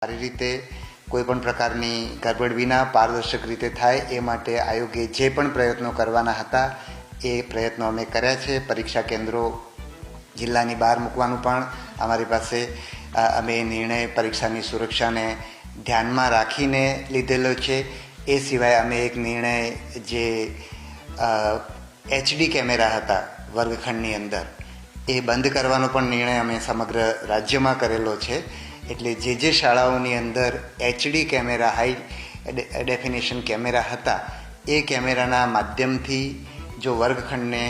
સારી રીતે કોઈ પણ પ્રકારની ગરબડ વિના પારદર્શક રીતે થાય એ માટે આયોગે જે પણ પ્રયત્નો કરવાના હતા એ પ્રયત્નો અમે કર્યા છે. પરીક્ષા કેન્દ્રો જિલ્લાની બહાર મૂકવાનું પણ અમારી પાસે અમે નિર્ણય પરીક્ષાની સુરક્ષાને ધ્યાનમાં રાખીને લીધેલો છે. એ સિવાય અમે એક નિર્ણય જે એચડી કેમેરા હતા વર્ગખંડની અંદર, એ બંધ કરવાનો પણ નિર્ણય અમે સમગ્ર રાજ્યમાં કરેલો છે. એટલે જે જે શાળાઓની અંદર HD camera high definition camera હતા, એ કેમેરાના માધ્યમથી જો વર્ગખંડને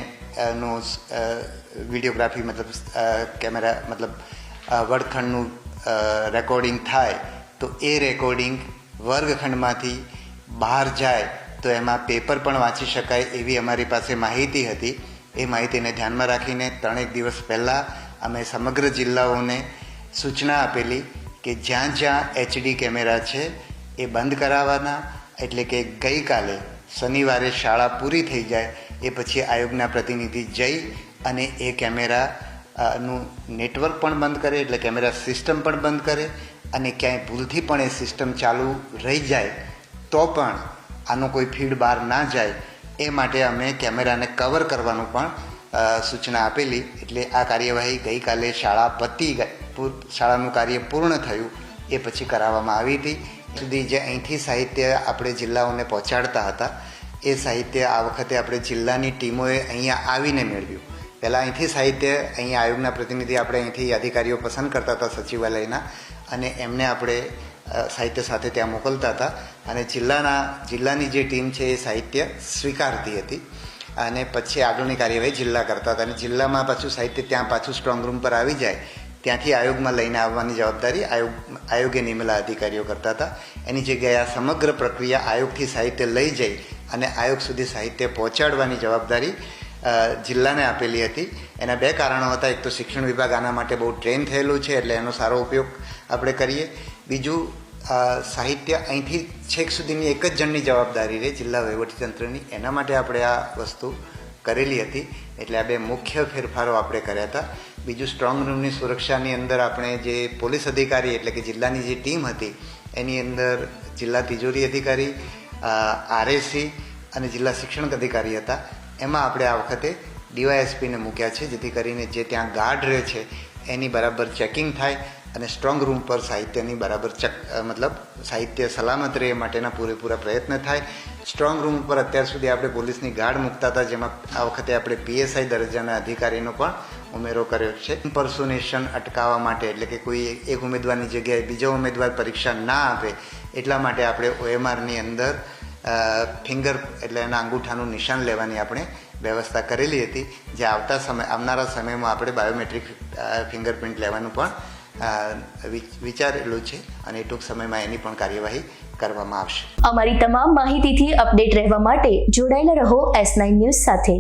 નો વિડીયોગ્રાફી મતલબ કેમેરા મતલબ વર્ગખંડનું રેકોર્ડિંગ થાય, તો એ રેકોર્ડિંગ વર્ગખંડમાંથી બહાર જાય, તો એમાં પેપર પણ વાંચી શકાય એવી અમારી પાસે માહિતી હતી. એ માહિતીને ધ્યાનમાં રાખીને ત્રણેક દિવસ પહેલાં અમે સમગ્ર જિલ્લાઓને સૂચના આપેલી કે જ્યાં જ્યાં એચડી કેમેરા છે, એ બંધ કરાવવાના, એટલે કે ગઈકાલે શનિવારે શાળા પૂરી થઈ જાય, એ પછી આયોગના પ્રતિનિધિ જઈ અને એ કેમેરા નું નેટવર્ક પણ બંધ કરે, એટલે કેમેરા સિસ્ટમ પણ બંધ કરે અને ક્યાંય ભૂલથી પણ એ સિસ્ટમ ચાલુ રહી જાય, તો પણ આનો કોઈ ફીડ બહાર ના જાય, એ માટે અમે કેમેરાને કવર કરવાનું પણ સૂચના આપેલી, એટલે આ કાર્યવાહી ગઈકાલે શાળા પતી ગઈ. શાળાનું કાર્ય પૂર્ણ થયું, એ પછી કરાવવામાં આવી હતી. સુધી જે અહીંથી સાહિત્ય આપણે જિલ્લાઓને પહોંચાડતા હતા, એ સાહિત્ય આ વખતે આપણે જિલ્લાની ટીમોએ અહીંયા આવીને મેળવ્યું. પહેલાં અહીંથી સાહિત્ય, અહીંયા આયોગના પ્રતિનિધિ આપણે અહીંથી અધિકારીઓ પસંદ કરતા હતા સચિવાલયના, અને એમને આપણે સાહિત્ય સાથે ત્યાં મોકલતા હતા. અને જિલ્લાના, જિલ્લાની જે ટીમ છે એ સાહિત્ય સ્વીકારતી હતી. અને પછી આગળની કાર્યવાહી જિલ્લા કરતા હતા. અને જિલ્લામાં પાછું સાહિત્ય ત્યાં પાછું સ્ટ્રોંગ રૂમ પર આવી જાય ત્યાંથી આયોગમાં લઈને આવવાની જવાબદારી આયોગ આયોગે નિમેલા અધિકારીઓ કરતા હતા. એની જગ્યાએ આ સમગ્ર પ્રક્રિયા આયોગથી સાહિત્ય લઈ જઈ અને આયોગ સુધી સાહિત્ય પહોંચાડવાની જવાબદારી જિલ્લાને આપેલી હતી. એના બે કારણો હતા. એક તો શિક્ષણ વિભાગ આના માટે બહુ ટ્રેન થયેલું છે, એટલે એનો સારો ઉપયોગ આપણે કરીએ. બીજું સાહિત્ય અહીંથી છેક સુધીની એક જ જણની જવાબદારી રહે, જિલ્લા વહીવટીતંત્રની. એના માટે આપણે આ વસ્તુ કરેલી હતી. એટલે આ બે મુખ્ય ફેરફારો આપણે કર્યા હતા. બીજું સ્ટ્રોંગ રૂમની સુરક્ષાની અંદર આપણે જે પોલીસ અધિકારી એટલે કે જિલ્લાની જે ટીમ હતી, એની અંદર જિલ્લા તિજોરી અધિકારી આરએસી અને જિલ્લા શિક્ષણ અધિકારી હતા. એમાં આપણે આ વખતે ડીવાયએસપીને મૂક્યા છે, જેથી કરીને જે ત્યાં ગાર્ડ રહે છે એની બરાબર ચેકિંગ થાય અને સ્ટ્રોંગ રૂમ પર સાહિત્યની બરાબર ચક મતલબ સાહિત્ય સલામત રહે માટેના પૂરેપૂરા પ્રયત્ન થાય. સ્ટ્રોંગ રૂમ પર અત્યાર સુધી આપણે પોલીસની ગાર્ડ મૂકતા હતા, જેમાં આ વખતે આપણે પીએસઆઈ દરજ્જાના અધિકારીનો પણ ઉમેરો કર્યો છે. ઇમ્પર્સોનેશન અટકાવવા માટે, એટલે કે કોઈ એક ઉમેદવારની જગ્યાએ બીજો ઉમેદવાર પરીક્ષા ના આપે, એટલા માટે આપણે ઓએમઆરની અંદર ફિંગર એટલે એના અંગૂઠાનું નિશાન લેવાની આપણે વ્યવસ્થા કરેલી હતી. જે આવતા સમય, આવનારા સમયમાં આપણે બાયોમેટ્રિક ફિંગરપ્રિન્ટ લેવાનું પણ વિચારેલું છે અને ટૂંક સમયમાં એની પણ કાર્યવાહી કરવામાં આવશે. અમારી તમામ માહિતીથી અપડેટ રહેવા માટે જોડાયેલા રહો એસ નાઇન ન્યૂઝ સાથે.